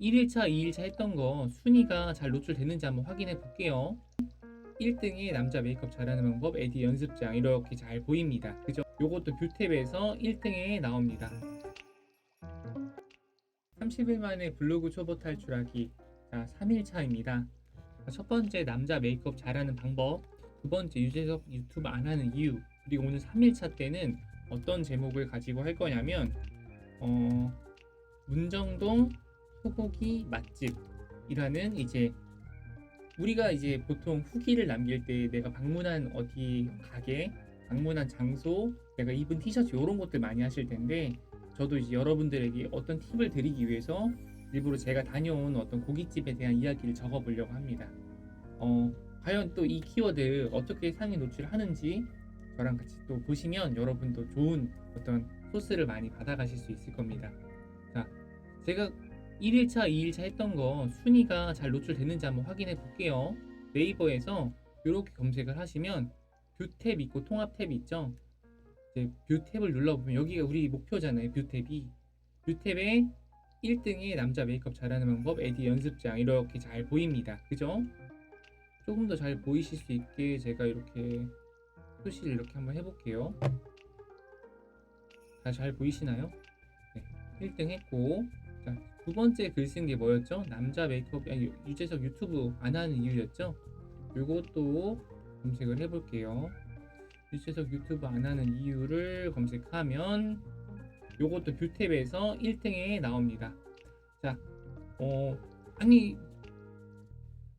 1일차, 2일차 했던 거 순위가 잘 노출됐는지 한번 확인해 볼게요. 1등의 남자 메이크업 잘하는 방법 에디 연습장 이렇게 잘 보입니다. 그죠? 요것도 뷰탭에서 1등에 나옵니다. 30일 만에 블로그 초보 탈출하기 자 3일 차입니다. 첫 번째 남자 메이크업 잘하는 방법 두 번째 유재석 유튜브 안 하는 이유 그리고 오늘 3일 차 때는 어떤 제목을 가지고 할 거냐면 어, 문정동 소고기 맛집이라는 이제 우리가 이제 보통 후기를 남길 때 내가 방문한 어디 가게, 방문한 장소, 내가 입은 티셔츠 이런 것들 많이 하실 텐데 저도 이제 여러분들에게 어떤 팁을 드리기 위해서 일부러 제가 다녀온 어떤 고깃집에 대한 이야기를 적어보려고 합니다. 어, 과연 또 이 키워드 어떻게 상위 노출하는지 저랑 같이 또 보시면 여러분도 좋은 어떤 소스를 많이 받아가실 수 있을 겁니다. 자, 제가 1일차, 2일차 했던 거 순위가 잘 노출됐는지 한번 확인해 볼게요. 네이버에서 이렇게 검색을 하시면 뷰 탭 있고 통합 탭 있죠? 이제 뷰 탭을 눌러보면 여기가 우리 목표잖아요. 뷰 탭이. 뷰 탭에 1등의 남자 메이크업 잘하는 방법 에디 연습장 이렇게 잘 보입니다. 그죠? 조금 더 잘 보이실 수 있게 제가 이렇게 표시를 이렇게 한번 해볼게요. 다 잘 보이시나요? 네, 1등 했고 자, 두 번째 글 쓴 게 뭐였죠? 남자 메이크업 아니, 유재석 유튜브 안 하는 이유였죠? 요것도 검색을 해볼게요. 유재석 유튜브 안 하는 이유를 검색하면 요것도 뷰탭에서 1등에 나옵니다. 자, 어, 아니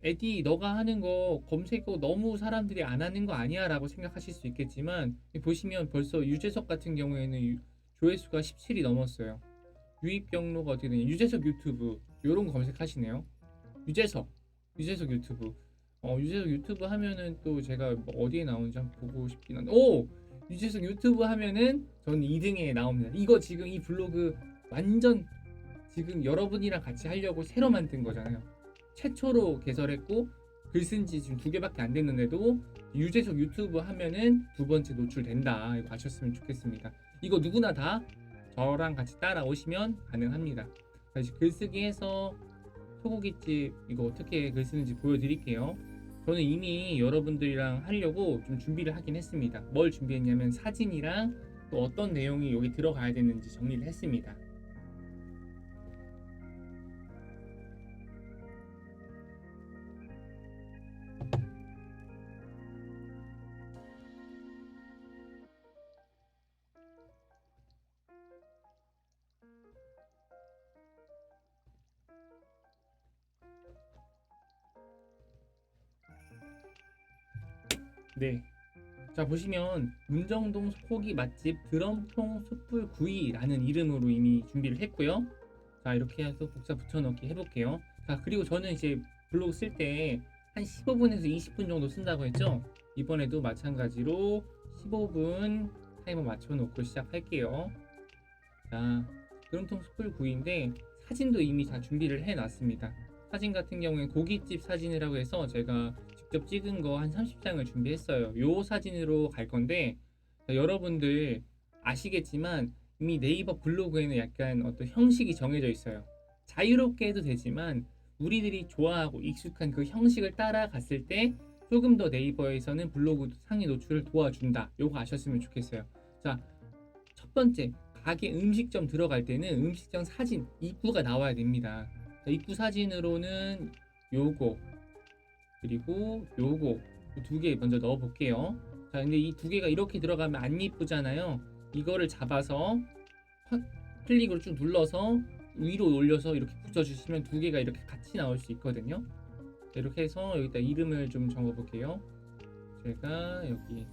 에디 너가 하는 거 검색어 너무 사람들이 안 하는 거 아니야 라고 생각하실 수 있겠지만 보시면 벌써 유재석 같은 경우에는 유- 조회수가 17이 넘었어요 유입 경로가 어떻게 되냐. 유재석 유튜브 요런 거 검색하시네요. 유재석 유재석 유튜브. 어 유재석 유튜브 하면은 또 제가 뭐 어디에 나오는지 한번 보고 싶긴 한데. 오! 유재석 유튜브 하면은 저는 2등에 나옵니다. 이거 지금 이 블로그 완전 지금 여러분이랑 같이 하려고 새로 만든 거잖아요. 최초로 개설했고 글 쓴 지 지금 두 개밖에 안 됐는데도 유재석 유튜브 하면은 두 번째 노출된다. 이거 아셨으면 좋겠습니다. 이거 누구나 다 저랑 같이 따라오시면 가능합니다. 자, 이제 글쓰기 해서 소고기집 이거 어떻게 글 쓰는지 보여드릴게요. 저는 이미 여러분들이랑 하려고 좀 준비를 하긴 했습니다. 뭘 준비했냐면 사진이랑 또 어떤 내용이 여기 들어가야 되는지 정리를 했습니다 네. 자 보시면 문정동 소고기 맛집 드럼통 숯불 구이라는 이름으로 이미 준비를 했고요. 자 이렇게 해서 복사 붙여넣기 해볼게요. 자 그리고 저는 이제 블로그 쓸 때 한 15분에서 20분 정도 쓴다고 했죠. 이번에도 마찬가지로 15분 타이머 맞춰놓고 시작할게요. 자 드럼통 숯불 구이인데 사진도 이미 다 준비를 해놨습니다. 사진 같은 경우엔 고깃집 사진이라고 해서 제가 직접 찍은 거 한 30장을 준비했어요. 요 사진으로 갈 건데 자, 여러분들 아시겠지만 이미 네이버 블로그에는 약간 어떤 형식이 정해져 있어요. 자유롭게 해도 되지만 우리들이 좋아하고 익숙한 그 형식을 따라갔을 때 조금 더 네이버에서는 블로그 상위 노출을 도와준다. 요거 아셨으면 좋겠어요. 자, 첫 번째 가게 음식점 들어갈 때는 음식점 사진 입구가 나와야 됩니다. 자, 입구 사진으로는 요거 그리고 요거 두 개 먼저 넣어 볼게요. 자, 근데 이 두 개가 이렇게 들어가면 안 이쁘잖아요. 이거를 잡아서 확 클릭으로 쭉 눌러서 위로 올려서 이렇게 붙여주시면 두 개가 이렇게 같이 나올 수 있거든요. 자, 이렇게 해서 여기다 이름을 좀 적어 볼게요. 제가 여기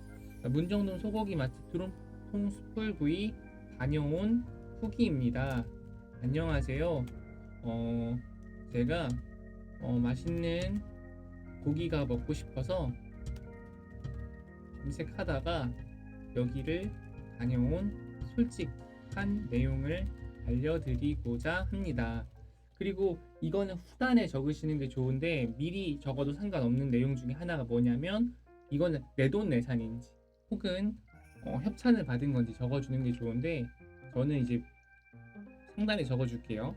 문정동 소고기 맛집 드럼통 숯불구이 다녀온 후기입니다. 안녕하세요. 어, 제가 어, 맛있는 고기가 먹고 싶어서 검색하다가 여기를 다녀온 솔직한 내용을 알려드리고자 합니다. 그리고 이거는 후단에 적으시는 게 좋은데 미리 적어도 상관없는 내용 중에 하나가 뭐냐면 이거는 내 돈 내산인지 혹은 어, 협찬을 받은 건지 적어주는 게 좋은데 저는 이제 상단에 적어줄게요.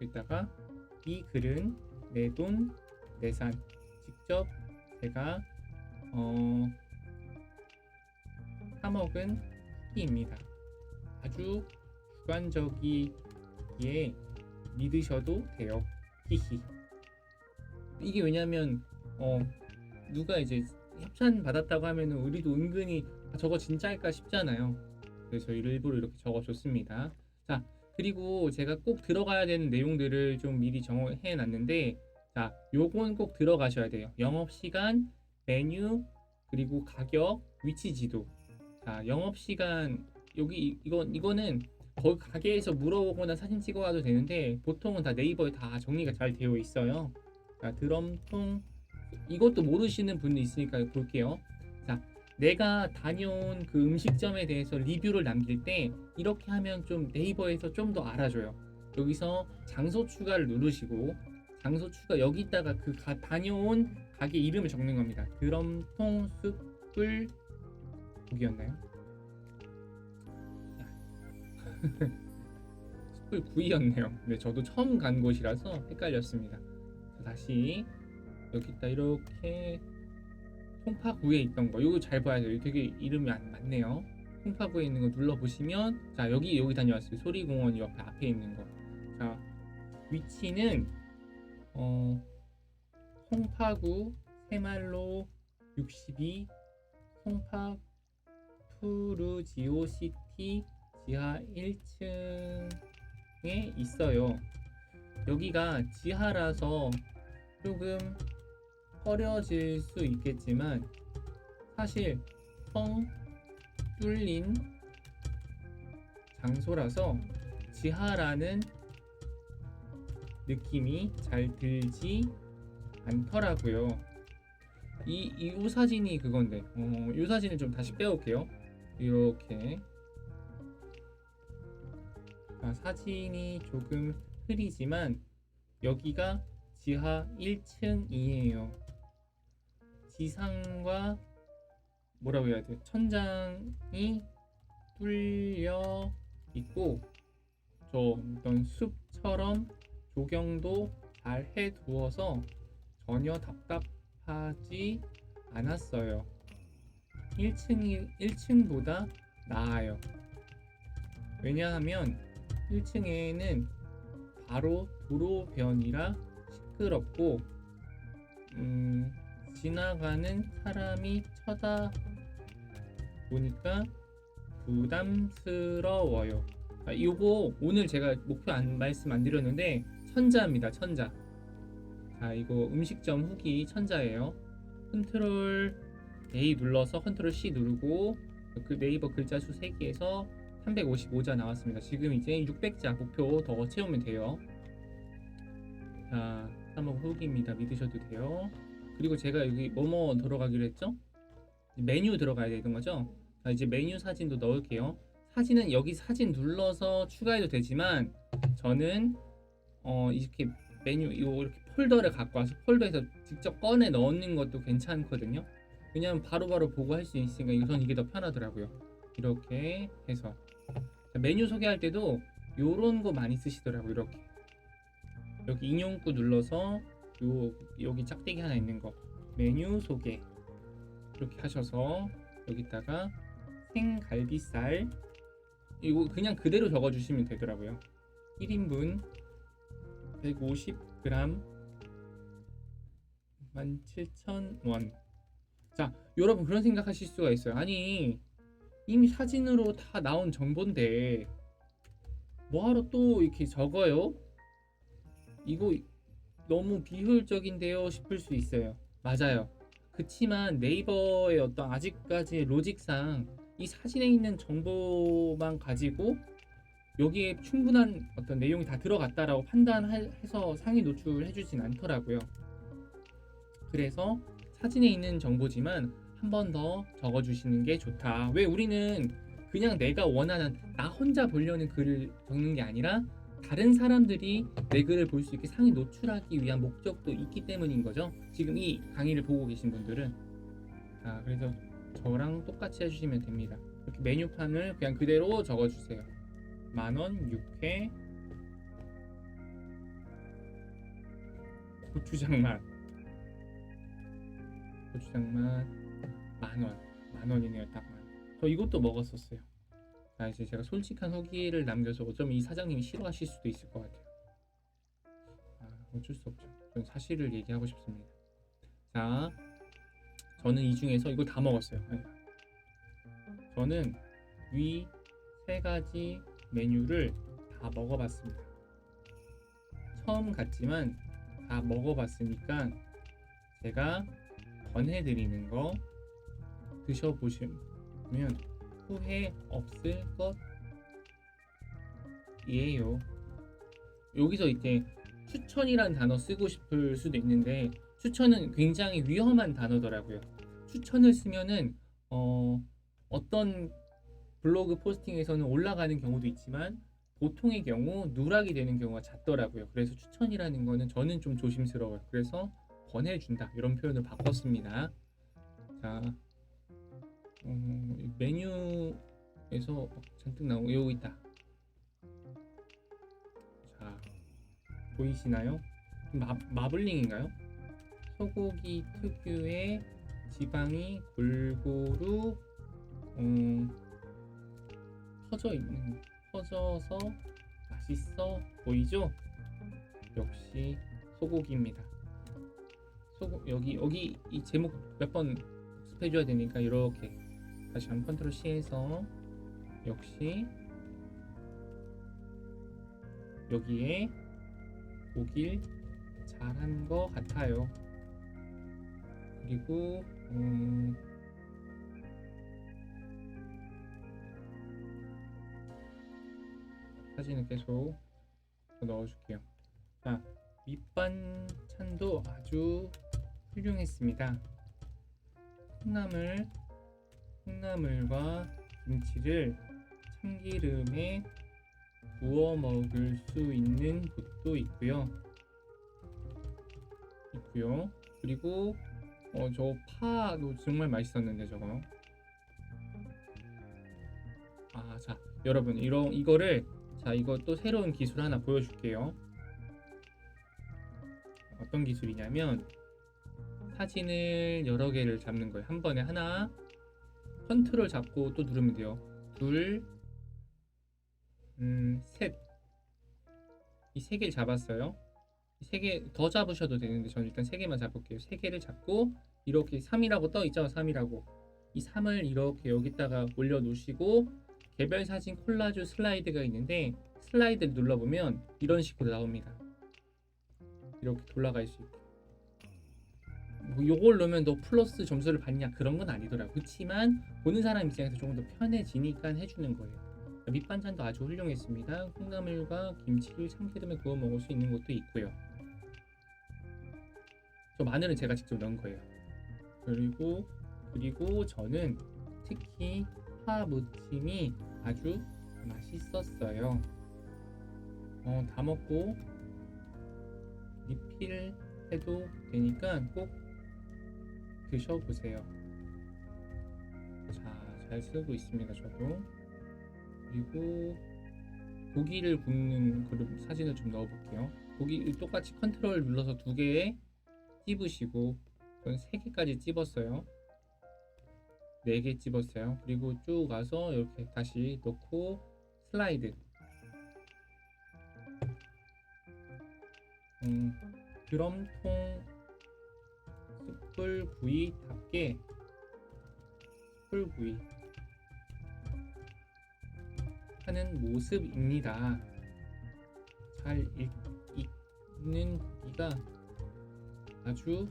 여기다가 이 글은 내 돈 내산 직접 제가 어 3억은 후기입니다. 아주 주관적이기에 믿으셔도 돼요. 히히. 이게 왜냐면 어 누가 이제 협찬 받았다고 하면은 우리도 은근히 아, 저거 진짜일까 싶잖아요. 그래서 일부러 이렇게 적어줬습니다. 자 그리고 제가 꼭 들어가야 되는 내용들을 좀 미리 정해 놨는데 자 요건 꼭 들어가셔야 돼요. 영업 시간, 메뉴, 그리고 가격, 위치 지도. 자 영업 시간 여기 이- 이건 이거는 거기 가게에서 물어보거나 사진 찍어와도 되는데 보통은 다 네이버에 다 정리가 잘 되어 있어요. 자 드럼통 이것도 모르시는 분도 있으니까 볼게요. 자 내가 다녀온 그 음식점에 대해서 리뷰를 남길 때 이렇게 하면 좀 네이버에서 좀 더 알아줘요. 여기서 장소 추가를 누르시고 장소 추가 여기다가 그 가, 다녀온 가게 이름을 적는 겁니다. 드럼통 숯불 고기였나요? 숯불 구이였네요. 네, 저도 처음 간 곳이라서 헷갈렸습니다. 자, 다시 여기다 이렇게 송파구에 있던 거 이거 잘 봐야 돼요. 되게 이름이 안 맞네요. 송파구에 있는 거 눌러 보시면 자 여기 여기 다녀왔어요. 소리공원 옆에 앞에 있는 거. 자 위치는 어 송파구 새말로 62 송파 푸르지오 시티 지하 1층에 있어요. 여기가 지하라서 조금 꺼려질 수 있겠지만 사실 뻥 뚫린 장소라서 지하라는 느낌이 잘 들지 않더라고요. 이, 이 사진이 그건데, 어, 이 사진을 좀 다시 빼올게요. 이렇게. 아, 사진이 조금 흐리지만 여기가 지하 1층이에요. 지상과 뭐라고 해야 돼? 천장이 뚫려 있고 저 어떤 숲처럼 조경도 잘 해두어서 전혀 답답하지 않았어요. 1층이 1층보다 나아요. 왜냐하면 1층에는 바로 도로변이라 시끄럽고 음, 지나가는 사람이 쳐다 보니까 부담스러워요. 아, 이거 오늘 제가 목표 안 말씀 안 드렸는데 천자입니다. 천자. 자, 이거 음식점 후기 천자예요. 컨트롤 A 눌러서 컨트롤 C 누르고 그 네이버 글자 수 3개에서 355자 나왔습니다. 지금 이제 600자 목표 더 채우면 돼요. 자, 3억 후기입니다. 믿으셔도 돼요. 그리고 제가 여기 뭐뭐 들어가기로 했죠? 메뉴 들어가야 되는 거죠? 자, 이제 메뉴 사진도 넣을게요. 사진은 여기 사진 눌러서 추가해도 되지만 저는 어 이렇게 메뉴 요 이렇게 폴더를 갖고 와서 폴더에서 직접 꺼내 넣는 것도 괜찮거든요. 왜냐면 바로바로 보고 할 수 있으니까 우선 이게 더 편하더라고요. 이렇게 해서 자, 메뉴 소개할 때도 요런 거 많이 쓰시더라고요. 이렇게 여기 인용구 눌러서 요 여기 짝대기 하나 있는 거 메뉴 소개 이렇게 하셔서 여기다가 생갈비살 이거 그냥 그대로 적어 주시면 되더라고요 1인분 150g 17,000원 자 여러분 그런 생각하실 수가 있어요 아니 이미 사진으로 다 나온 정보인데 뭐하러 또 이렇게 적어요 이거 너무 비효율적인데요 싶을 수 있어요. 맞아요. 그치만 네이버의 어떤 아직까지 로직상 이 사진에 있는 정보만 가지고 여기에 충분한 어떤 내용이 다 들어갔다라고 판단해서 상위 노출해 주진 않더라고요. 그래서 사진에 있는 정보지만 한 번 더 적어 주시는 게 좋다. 왜 우리는 그냥 내가 원하는 나 혼자 보려는 글을 적는 게 아니라 다른 사람들이 내 글을 볼 수 있게 상위 노출하기 위한 목적도 있기 때문인 거죠. 지금 이 강의를 보고 계신 분들은 자 그래서 저랑 똑같이 해주시면 됩니다. 이렇게 메뉴판을 그냥 그대로 적어주세요. 만원 6회 고추장 맛. 고추장 맛. 만 원. 만 원이네요, 딱 만. 원. 저 이것도 먹었었어요. 자, 이제 제가 솔직한 후기를 남겨서 어쩌면 이 사장님이 싫어하실 수도 있을 것 같아요. 아, 어쩔 수 없죠. 저는 사실을 얘기하고 싶습니다. 자, 저는 이 중에서 이거 다 먹었어요. 저는 위 세 가지 메뉴를 다 먹어봤습니다. 처음 갔지만 다 먹어봤으니까 제가 권해드리는 거 드셔보시면 후회 없을 것이에요. 여기서 이제 추천이란 단어 쓰고 싶을 수도 있는데 추천은 굉장히 위험한 단어더라고요. 추천을 쓰면은 어, 어떤 블로그 포스팅에서는 올라가는 경우도 있지만 보통의 경우 누락이 되는 경우가 잦더라고요. 그래서 추천이라는 거는 저는 좀 조심스러워요. 그래서 권해준다 이런 표현을 바꿨습니다. 자, 어, 이 메뉴에서 잔뜩 나오고 여기 있다. 자, 보이시나요? 마, 마블링인가요? 소고기 특유의 지방이 골고루 음, 퍼져 있는 퍼져서 맛있어 보이죠? 역시 소고기입니다. 소고 여기 여기 이 제목 몇번 습해 줘야 되니까 이렇게 다시 한 컨트롤 C해서 역시 여기에 오길 잘한 것 같아요. 그리고 음, 사진을 계속 더 넣어줄게요. 자, 밑반찬도 아주 훌륭했습니다. 콩나물, 콩나물과 김치를 참기름에 구워 먹을 수 있는 곳도 있고요. 있고요. 그리고 어, 저 파도 정말 맛있었는데 저거. 아, 자, 여러분 이런 이거를 자, 또 새로운 기술 하나 보여줄게요. 어떤 기술이냐면 사진을 여러 개를 잡는 거예요. 한 번에 하나 컨트롤 잡고 또 누르면 돼요. 둘, 음, 셋. 이 세 개를 잡았어요. 이세개 더 잡으셔도 되는데 저는 일단 세 개만 잡을게요. 세 개를 잡고 이렇게 3이라고 떠 있죠. 3이라고. 이 3을 이렇게 여기다가 올려 놓으시고 개별 사진 콜라주 슬라이드가 있는데 슬라이드를 눌러보면 이런 식으로 나옵니다. 이렇게 돌아갈 수 있게. 뭐 요걸 넣으면 너 플러스 점수를 받냐 그런 건 아니더라고. 그렇지만 보는 사람 입장에서 조금 더 편해지니까 해주는 거예요. 밑반찬도 아주 훌륭했습니다. 콩나물과 김치를 참기름에 구워 먹을 수 있는 것도 있고요. 저 마늘은 제가 직접 넣은 거예요. 그리고 그리고 저는 특히 파 무침이 아주 맛있었어요. 어, 다 먹고 리필 해도 되니까 꼭 드셔보세요. 자, 잘 쓰고 있습니다, 저도. 그리고 고기를 굽는 그룹 사진을 좀 넣어볼게요. 고기 똑같이 컨트롤 눌러서 두 개에 찝으시고 저는 세 개까지 찝었어요. 네개 찝었어요. 그리고 쭉 가서 이렇게 다시 넣고 슬라이드. 음, 드럼통 숯불 구이답게 숯불 구이 하는 모습입니다. 잘 읽, 읽는 고기가 아주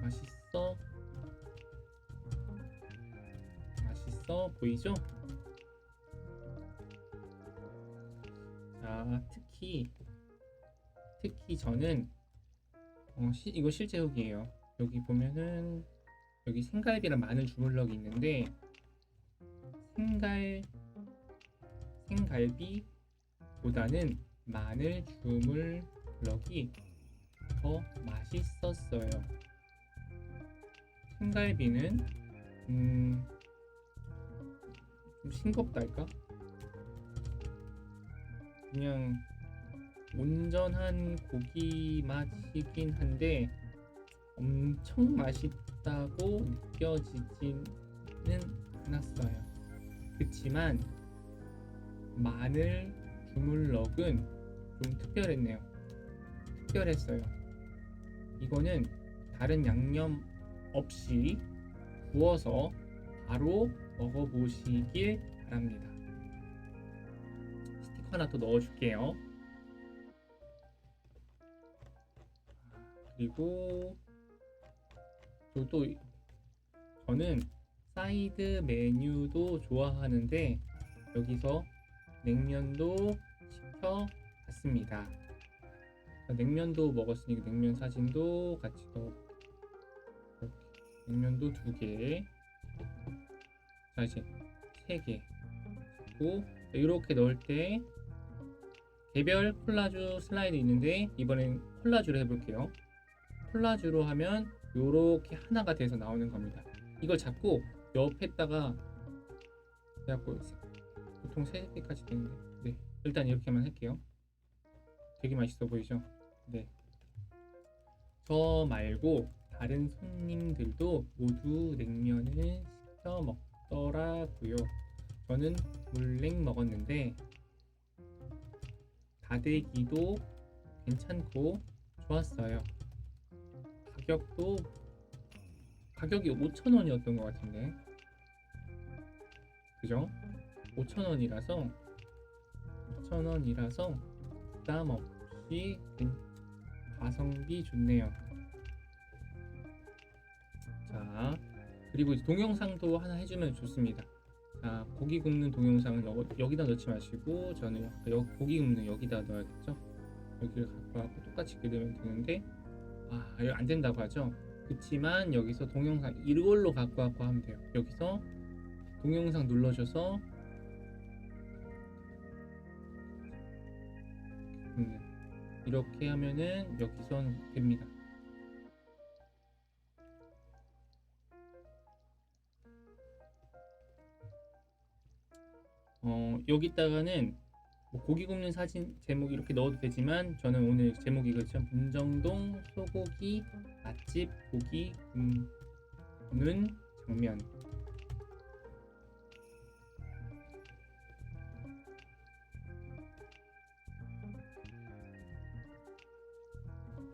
맛있어 있어 보이죠? 자, 특히 특히 저는 어, 시, 이거 실제 후기예요. 여기 보면은 여기 생갈비랑 마늘 주물럭이 있는데 생갈 생갈비보다는 마늘 주물럭이 더 맛있었어요. 생갈비는 음, 좀 싱겁달까? 그냥 온전한 고기 맛이긴 한데 엄청 맛있다고 느껴지지는 않았어요. 그치만 마늘 주물럭은 좀 특별했네요. 특별했어요. 이거는 다른 양념 없이 구워서 바로 먹어보시길 바랍니다. 스티커 하나 더 넣어줄게요. 그리고 또, 또 저는 사이드 메뉴도 좋아하는데 여기서 냉면도 시켜봤습니다. 냉면도 먹었으니까 냉면 사진도 같이 넣어 냉면도 두 개. 자 이제 세 개. 그리고 이렇게 넣을 때 개별 콜라주 슬라이드 있는데 이번엔 콜라주로 해볼게요. 콜라주로 하면 이렇게 하나가 돼서 나오는 겁니다. 이걸 잡고 옆에다가 그래갖고 보통 세 개까지 되는데 네 일단 이렇게만 할게요. 되게 맛있어 보이죠? 네. 저 말고 다른 손님들도 모두 냉면을 시켜 먹 더라고요. 저는 물냉 먹었는데 다대기도 괜찮고 좋았어요. 가격도 가격이 5,000원이었던 것 같은데 그죠? 5,000원이라서 5,000원이라서 부담 없이 괜- 가성비 좋네요. 자 그리고 동영상도 하나 해주면 좋습니다. 자 고기 굽는 동영상은 여, 여기다 넣지 마시고 저는 여, 고기 굽는 여기다 넣어야겠죠? 여기를 갖고 와서 똑같이 그리면 되는데 아 안 된다고 하죠? 그치만 여기서 동영상 이걸로 갖고 와서 하면 돼요. 여기서 동영상 눌러줘서 음, 이렇게 하면은 여기선 됩니다. 어, 여기다가는 뭐 고기 굽는 사진 제목 이렇게 넣어도 되지만 저는 오늘 제목이 그렇죠. 문정동 소고기 맛집 고기 굽는 장면.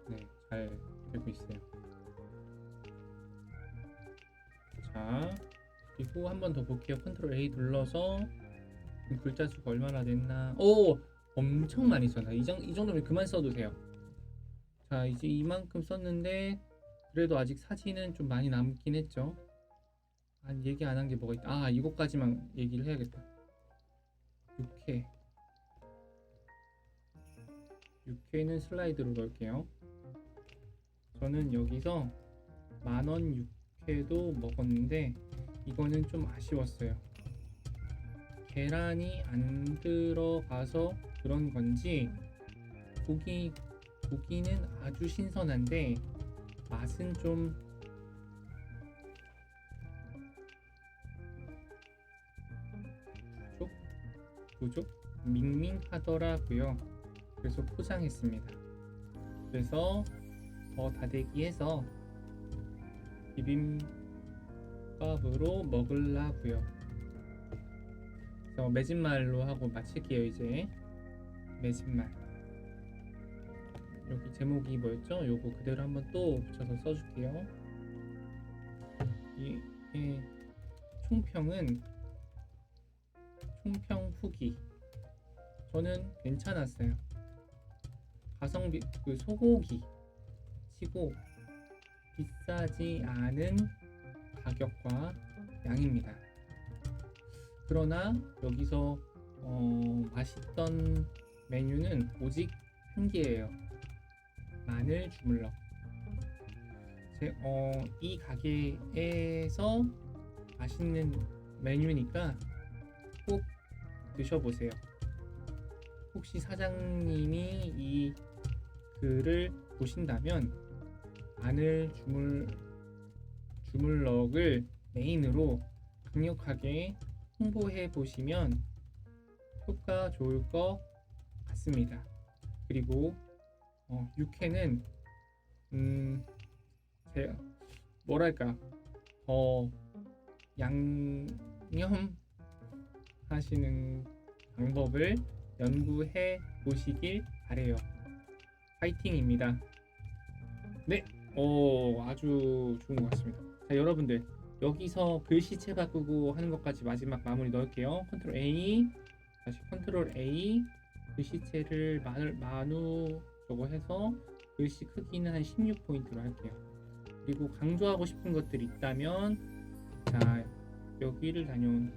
네, 잘 되고 있어요. 자, 그리고 한 번 더 볼게요. 컨트롤 A 눌러서 글자 수가 얼마나 됐나? 오, 엄청 많이 썼나? 이, 정, 이 정도면 그만 써도 돼요. 자, 이제 이만큼 썼는데 그래도 아직 사진은 좀 많이 남긴 했죠. 아, 얘기 안 한 게 뭐가 있다. 아, 이것까지만 얘기를 해야겠다. 6회. 6회는 슬라이드로 넣을게요. 저는 여기서 만원 6회도 먹었는데 이거는 좀 아쉬웠어요. 계란이 안 들어가서 그런 건지 고기 고기는 아주 신선한데 맛은 좀 부족 부족 밍밍하더라고요. 그래서 포장했습니다. 그래서 더 다대기해서 비빔밥으로 먹으려고요. 그래서 매진말로 하고 마칠게요 이제. 매진말. 여기 제목이 뭐였죠? 요거 그대로 한번 또 붙여서 써줄게요. 이, 이 총평은 총평 후기. 저는 괜찮았어요. 가성비 그 소고기 치고 비싸지 않은 가격과 양입니다. 그러나 여기서 어, 맛있던 메뉴는 오직 한 개예요. 마늘 주물럭. 제, 어, 이 가게에서 맛있는 메뉴니까 꼭 드셔보세요. 혹시 사장님이 이 글을 보신다면 마늘 주물 주물럭을 메인으로 강력하게 홍보해 보시면 효과 좋을 것 같습니다. 그리고 어, 육회는 음 제가 뭐랄까 어 양념 하시는 방법을 연구해 보시길 바래요. 파이팅입니다. 네, 오 아주 좋은 것 같습니다. 자 여러분들 여기서 글씨체 바꾸고 하는 것까지 마지막 마무리 넣을게요. 컨트롤 A 다시 컨트롤 A 글씨체를 마, 만우 저거 해서 글씨 크기는 한 16포인트로 할게요. 그리고 강조하고 싶은 것들이 있다면 자 여기를 다녀온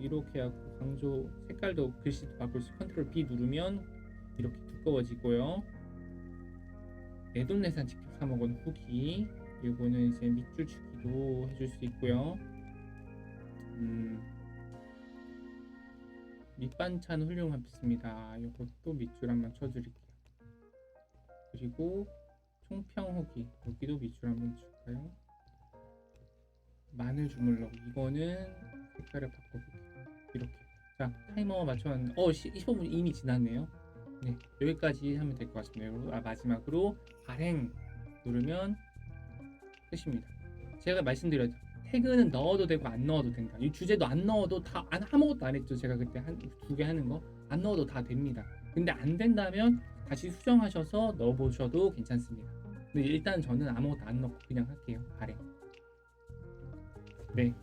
이렇게 하고 강조 색깔도 글씨도 바꿀 수 컨트롤 B 누르면 이렇게 두꺼워지고요. 내돈내산 직접 사 먹은 후기 이거는 이제 밑줄 추기 도 해줄 수 있고요. 음, 밑반찬 훌륭합니다. 이것도 밑줄 한번 쳐드릴게요. 그리고 총평 후기 여기도 밑줄 한번 줄까요? 마늘 주물럭 이거는 색깔을 바꿔볼게요. 이렇게 자 타이머 맞춰놨는데 어 15분 이미 지났네요. 네 여기까지 하면 될 것 같습니다. 아, 마지막으로 발행 누르면 끝입니다. 제가 말씀드렸죠. 태그는 넣어도 되고 안 넣어도 된다. 이 주제도 안 넣어도 다 안, 아무것도 안 했죠. 제가 그때 한 두 개 하는 거 안 넣어도 다 됩니다. 근데 안 된다면 다시 수정하셔서 넣어보셔도 괜찮습니다. 근데 일단 저는 아무것도 안 넣고 그냥 할게요. 발행. 네.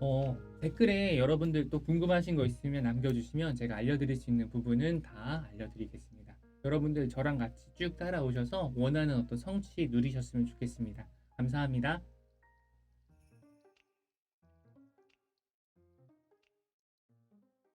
어, 댓글에 여러분들 또 궁금하신 거 있으면 남겨주시면 제가 알려드릴 수 있는 부분은 다 알려드리겠습니다. 여러분들 저랑 같이 쭉 따라오셔서 원하는 어떤 성취 누리셨으면 좋겠습니다. 감사합니다.